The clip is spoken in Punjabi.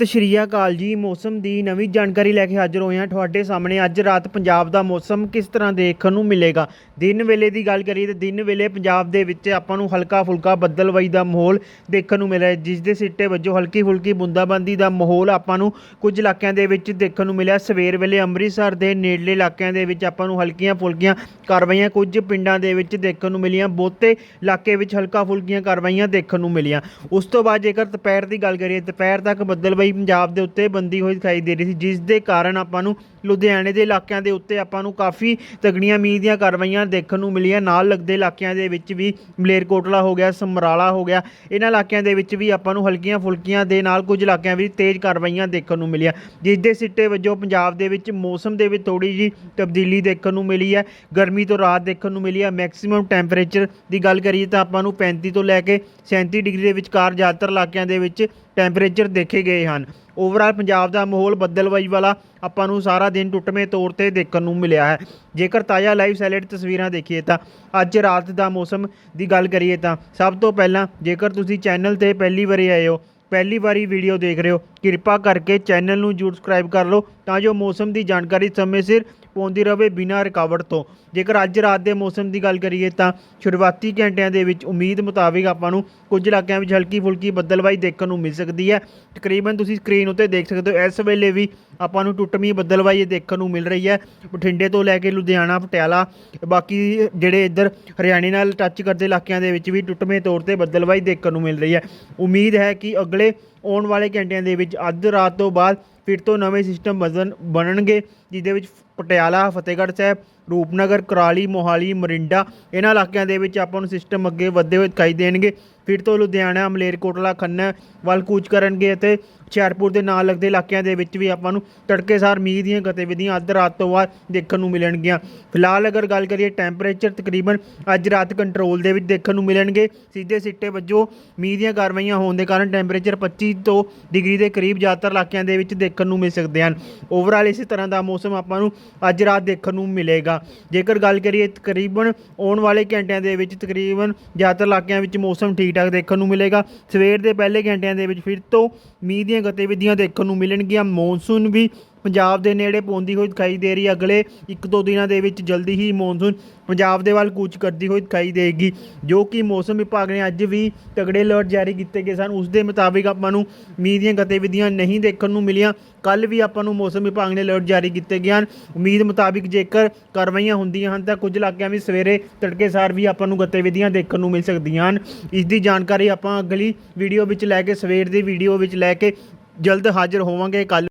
ਸਤਿ ਸ਼੍ਰੀ ਅਕਾਲ ਜੀ। ਮੌਸਮ ਦੀ ਨਵੀਂ ਜਾਣਕਾਰੀ ਲੈ ਕੇ ਹਾਜ਼ਰ ਹੋਏ ਹਾਂ ਤੁਹਾਡੇ ਸਾਹਮਣੇ। ਅੱਜ ਰਾਤ ਪੰਜਾਬ ਦਾ ਮੌਸਮ ਕਿਸ ਤਰ੍ਹਾਂ ਦੇਖਣ ਨੂੰ ਮਿਲੇਗਾ? ਦਿਨ ਵੇਲੇ ਦੀ ਗੱਲ ਕਰੀਏ ਤਾਂ ਦਿਨ ਵੇਲੇ ਪੰਜਾਬ ਦੇ ਵਿੱਚ ਆਪਾਂ ਨੂੰ ਹਲਕਾ ਫੁਲਕਾ ਬੱਦਲਵਾਈ ਦਾ ਮਾਹੌਲ ਦੇਖਣ ਨੂੰ ਮਿਲਿਆ ਜਿਸ ਦੇ ਸਿੱਟੇ ਵਜੋਂ ਹਲਕੀ ਫੁਲਕੀ ਬੂੰਦਾਬਾਂਦੀ ਦਾ ਮਾਹੌਲ ਆਪਾਂ ਨੂੰ ਕੁਝ ਇਲਾਕਿਆਂ ਦੇ ਵਿੱਚ ਦੇਖਣ ਨੂੰ ਮਿਲਿਆ। ਸਵੇਰ ਵੇਲੇ ਅੰਮ੍ਰਿਤਸਰ ਦੇ ਨੇੜਲੇ ਇਲਾਕਿਆਂ ਦੇ ਵਿੱਚ ਆਪਾਂ ਨੂੰ ਹਲਕੀਆਂ ਫੁਲਕੀਆਂ ਕਾਰਵਾਈਆਂ ਕੁਝ ਪਿੰਡਾਂ ਦੇ ਵਿੱਚ ਦੇਖਣ ਨੂੰ ਮਿਲੀਆਂ। ਬਹੁਤੇ ਇਲਾਕੇ ਵਿੱਚ ਹਲਕਾ ਫੁਲਕੀਆਂ ਕਾਰਵਾਈਆਂ ਦੇਖਣ ਨੂੰ ਮਿਲੀਆਂ। ਉਸ ਤੋਂ ਬਾਅਦ ਜੇਕਰ ਦੁਪਹਿਰ ਦੀ ਗੱਲ ਕਰੀਏ, ਦੁਪਹਿਰ ਤੱਕ ਬੱਦਲਵਾਈ ਬੱਦਲਬਾਈ ਪੰਜਾਬ ਦੇ ਉੱਤੇ ਬੰਦੀ ਹੋਈ ਦਿਖਾਈ ਦੇ ਰਹੀ ਸੀ, ਜਿਸ ਦੇ ਕਾਰਨ ਆਪਾਂ ਨੂੰ ਲੁਧਿਆਣੇ ਦੇ ਇਲਾਕਿਆਂ ਦੇ ਉੱਤੇ ਆਪਾਂ ਨੂੰ ਕਾਫੀ ਤਗੜੀਆਂ ਮੀਂਹ ਦੀਆਂ ਕਾਰਵਾਈਆਂ ਦੇਖਣ ਨੂੰ ਮਿਲੀਆਂ। ਨਾਲ ਲੱਗਦੇ ਇਲਾਕਿਆਂ ਦੇ ਵਿੱਚ ਵੀ ਮਲੇਰਕੋਟਲਾ ਹੋ ਗਿਆ, ਸਮਰਾਲਾ ਹੋ ਗਿਆ, ਇਹਨਾਂ ਇਲਾਕਿਆਂ ਦੇ ਵਿੱਚ ਵੀ ਆਪਾਂ ਨੂੰ ਹਲਕੀਆਂ ਫੁਲਕੀਆਂ ਦੇ ਨਾਲ ਕੁਝ ਇਲਾਕਿਆਂ ਵਿੱਚ ਤੇਜ਼ ਕਾਰਵਾਈਆਂ ਦੇਖਣ ਨੂੰ ਮਿਲੀਆਂ, ਜਿਸ ਦੇ ਸਿੱਟੇ ਵਜੋਂ ਪੰਜਾਬ ਦੇ ਵਿੱਚ ਮੌਸਮ ਦੇ ਵਿੱਚ ਥੋੜੀ ਜੀ ਤਬਦੀਲੀ ਦੇਖਣ ਨੂੰ ਮਿਲੀ ਹੈ, ਗਰਮੀ ਤੋਂ ਰਾਹਤ ਦੇਖਣ ਨੂੰ ਮਿਲੀ ਹੈ। ਮੈਕਸਿਮਮ ਟੈਂਪਰੇਚਰ ਦੀ ਗੱਲ ਕਰੀਏ ਤਾਂ ਆਪਾਂ ਨੂੰ 35 ਤੋਂ ਲੈ ਕੇ 37 ਡਿਗਰੀ ਦੇ ਵਿਚਕਾਰ ਜ਼ਿਆਦਾਤਰ ਇਲਾਕਿਆਂ ਦੇ ਵਿੱਚ ਟੈਂਪਰੇਚਰ ਦੇਖੇ ਗਏ ਹਨ। ਓਵਰਆਲ ਪੰਜਾਬ ਦਾ ਮਾਹੌਲ ਬੱਦਲਵਾਈ ਵਾਲਾ ਆਪਾਂ ਨੂੰ ਸਾਰਾ ਦਿਨ ਟੁੱਟਵੇਂ ਤੌਰ ਤੇ ਦੇਖਣ ਨੂੰ ਮਿਲਿਆ ਹੈ। ਜੇਕਰ ਤਾਜ਼ਾ ਲਾਈਵ ਸੈਲਡ ਤਸਵੀਰਾਂ ਦੇਖੀਏ ਤਾਂ ਅੱਜ ਰਾਤ ਦਾ ਮੌਸਮ ਦੀ ਗੱਲ ਕਰੀਏ ਤਾਂ ਸਭ ਤੋਂ ਪਹਿਲਾਂ ਜੇਕਰ ਤੁਸੀਂ ਚੈਨਲ ਤੇ ਪਹਿਲੀ ਵਾਰੀ ਆਏ ਹੋ, ਪਹਿਲੀ ਵਾਰੀ ਵੀਡੀਓ ਦੇਖ ਰਹੇ ਹੋ ਕਿਰਪਾ ਕਰਕੇ ਚੈਨਲ ਨੂੰ ਜਰੂਰ ਸਬਸਕ੍ਰਾਈਬ ਕਰ ਲਓ ਤਾਂ ਜੋ ਮੌਸਮ ਦੀ ਜਾਣਕਾਰੀ ਸਮੇਂ ਸਿਰ ਪਹੁੰਚਦੀ ਰਹੇ ਬਿਨਾਂ ਰੁਕਾਵਟ ਤੋਂ। ਜੇਕਰ ਅੱਜ ਰਾਤ ਦੇ ਮੌਸਮ ਦੀ ਗੱਲ ਕਰੀਏ ਤਾਂ ਸ਼ੁਰੂਆਤੀ ਘੰਟਿਆਂ ਦੇ ਵਿੱਚ ਉਮੀਦ ਮੁਤਾਬਿਕ ਆਪਾਂ ਨੂੰ ਕੁਝ ਇਲਾਕਿਆਂ ਵਿੱਚ ਹਲਕੀ ਫੁਲਕੀ ਬੱਦਲਵਾਈ ਦੇਖਣ ਨੂੰ ਮਿਲ ਸਕਦੀ ਹੈ। ਤਕਰੀਬਨ ਤੁਸੀਂ ਸਕਰੀਨ ਉੱਤੇ ਦੇਖ ਸਕਦੇ ਹੋ, ਇਸ ਵੇਲੇ ਵੀ ਆਪਾਂ ਨੂੰ ਟੁੱਟਵੀਂ ਬੱਦਲਵਾਈ ਦੇਖਣ ਨੂੰ ਮਿਲ ਰਹੀ ਹੈ। ਬਠਿੰਡੇ ਤੋਂ ਲੈ ਕੇ ਲੁਧਿਆਣਾ, ਪਟਿਆਲਾ, ਬਾਕੀ ਜਿਹੜੇ ਇੱਧਰ ਹਰਿਆਣੇ ਨਾਲ ਟੱਚ ਕਰਦੇ ਇਲਾਕਿਆਂ ਦੇ ਵਿੱਚ ਵੀ ਟੁੱਟਵੇਂ ਤੌਰ ਤੇ ਬੱਦਲਵਾਈ ਦੇਖਣ ਨੂੰ ਮਿਲ ਰਹੀ ਹੈ। ਉਮੀਦ ਹੈ ਕਿ ਅਗਲੇ ਆਉਣ ਵਾਲੇ ਘੰਟਿਆਂ ਦੇ ਵਿੱਚ ਅੱਧ ਰਾਤ ਤੋਂ ਬਾਅਦ ਫਿਰ ਤੋਂ ਨਵੇਂ ਸਿਸਟਮ ਬਦਨ ਬਣਨਗੇ, ਜਿਹਦੇ ਵਿੱਚ ਪਟਿਆਲਾ, ਫਤਿਹਗੜ੍ਹ ਸਾਹਿਬ, ਰੂਪਨਗਰ, ਕਰਾਲੀ, ਮੋਹਾਲੀ, ਮਰਿੰਡਾ, ਇਹਨਾਂ ਇਲਾਕਿਆਂ ਦੇ ਵਿੱਚ ਆਪਾਂ ਨੂੰ ਸਿਸਟਮ ਅੱਗੇ ਵਧਦੇ ਹੋਏ ਦਿਖਾਈ ਦੇਣਗੇ। ਫਿਰ ਤੋਂ ਲੁਧਿਆਣਾ, ਮਲੇਰਕੋਟਲਾ, ਖੰਨਾ ਵੱਲ ਕੂਚ ਕਰਨਗੇ ਅਤੇ ਹੁਸ਼ਿਆਰਪੁਰ ਦੇ ਨਾਲ ਲੱਗਦੇ ਇਲਾਕਿਆਂ ਦੇ ਵਿੱਚ ਵੀ ਆਪਾਂ ਨੂੰ ਤੜਕੇਸਾਰ ਮੀਂਹ ਦੀਆਂ ਗਤੀਵਿਧੀਆਂ ਅੱਧ ਰਾਤ ਤੋਂ ਬਾਅਦ ਦੇਖਣ ਨੂੰ ਮਿਲਣਗੀਆਂ। ਫਿਲਹਾਲ ਅਗਰ ਗੱਲ ਕਰੀਏ ਟੈਂਪਰੇਚਰ ਤਕਰੀਬਨ ਅੱਜ ਰਾਤ ਕੰਟਰੋਲ ਦੇ ਵਿੱਚ ਦੇਖਣ ਨੂੰ ਮਿਲਣਗੇ। ਸਿੱਧੇ ਸਿੱਟੇ ਵਜੋਂ ਮੀਂਹ ਦੀਆਂ ਕਾਰਵਾਈਆਂ ਹੋਣ ਦੇ ਕਾਰਨ ਟੈਂਪਰੇਚਰ 25 ਤੋਂ ਡਿਗਰੀ ਦੇ ਕਰੀਬ ਜ਼ਿਆਦਾਤਰ ਇਲਾਕਿਆਂ ਦੇ ਵਿੱਚ ਦੇਖਣ ਨੂੰ ਮਿਲ ਸਕਦੇ ਹਨ। ਓਵਰਆਲ ਇਸੇ ਤਰ੍ਹਾਂ ਦਾ ਮੌਸਮ ਆਪਾਂ ਨੂੰ ਅੱਜ ਰਾਤ ਦੇਖਣ ਨੂੰ ਮਿਲੇਗਾ। ਜੇਕਰ ਗੱਲ ਕਰੀਏ ਤਕਰੀਬਨ ਆਉਣ ਵਾਲੇ ਘੰਟਿਆਂ ਦੇ ਵਿੱਚ ਤਕਰੀਬਨ ਜ਼ਿਆਦਾਤਰ ਇਲਾਕਿਆਂ ਵਿੱਚ ਮੌਸਮ ਠੀਕ ਠਾਕ ਦੇਖਣ ਨੂੰ ਮਿਲੇਗਾ। ਸਵੇਰ ਦੇ ਪਹਿਲੇ ਘੰਟਿਆਂ ਦੇ ਵਿੱਚ ਫਿਰ ਤੋਂ ਮੀਂਹ ਦੀਆਂ ਗਤੀਵਿਧੀਆਂ ਦੇਖਣ ਨੂੰ ਮਿਲਣਗੀਆਂ। ਮੌਨਸੂਨ ਵੀ ਪੰਜਾਬ ਦੇ ਨੇੜੇ ਪਹੁੰਚਦੀ ਹੋਈ ਦਿਖਾਈ ਦੇ ਰਹੀ ਹੈ। ਅਗਲੇ ਇੱਕ ਦੋ ਦਿਨਾਂ ਦੇ ਵਿੱਚ ਜਲਦੀ ਹੀ ਮੌਨਸੂਨ ਪੰਜਾਬ ਦੇ ਵੱਲ ਕੂਚ ਕਰਦੀ ਹੋਈ ਦਿਖਾਈ ਦੇਗੀ, ਜੋ ਕਿ ਮੌਸਮ ਵਿਭਾਗ ਨੇ ਅੱਜ ਵੀ ਤਗੜੇ ਅਲਰਟ ਜਾਰੀ ਕੀਤੇ ਗਏ ਸਨ। ਉਸ ਦੇ ਮੁਤਾਬਿਕ ਆਪਾਂ ਨੂੰ ਮੀਂਹ ਦੀਆਂ ਗਤੀਵਿਧੀਆਂ ਨਹੀਂ ਦੇਖਣ ਨੂੰ ਮਿਲੀਆਂ। ਕੱਲ ਵੀ ਆਪਾਂ ਨੂੰ ਮੌਸਮ ਵਿਭਾਗ ਨੇ ਅਲਰਟ ਜਾਰੀ ਕੀਤੇ ਗਏ ਹਨ। ਉਮੀਦ ਮੁਤਾਬਿਕ ਜੇਕਰ ਕਾਰਵਾਈਆਂ ਹੁੰਦੀਆਂ ਹਨ, ਤਾਂ ਕੁਝ ਇਲਾਕਿਆਂ ਵਿੱਚ ਸਵੇਰੇ ਤੜਕੇ ਸਾਰ ਵੀ ਆਪਾਂ ਨੂੰ ਗਤੀਵਿਧੀਆਂ ਦੇਖਣ ਨੂੰ ਮਿਲ ਸਕਦੀਆਂ ਹਨ। ਇਸ ਦੀ ਜਾਣਕਾਰੀ ਆਪਾਂ ਅਗਲੀ ਵੀਡੀਓ ਵਿੱਚ ਲੈ ਕੇ, ਸਵੇਰ ਦੀ ਵੀਡੀਓ ਵਿੱਚ ਲੈ ਕੇ ਜਲਦ ਹਾਜ਼ਰ ਹੋਵਾਂਗੇ। ਕੱਲ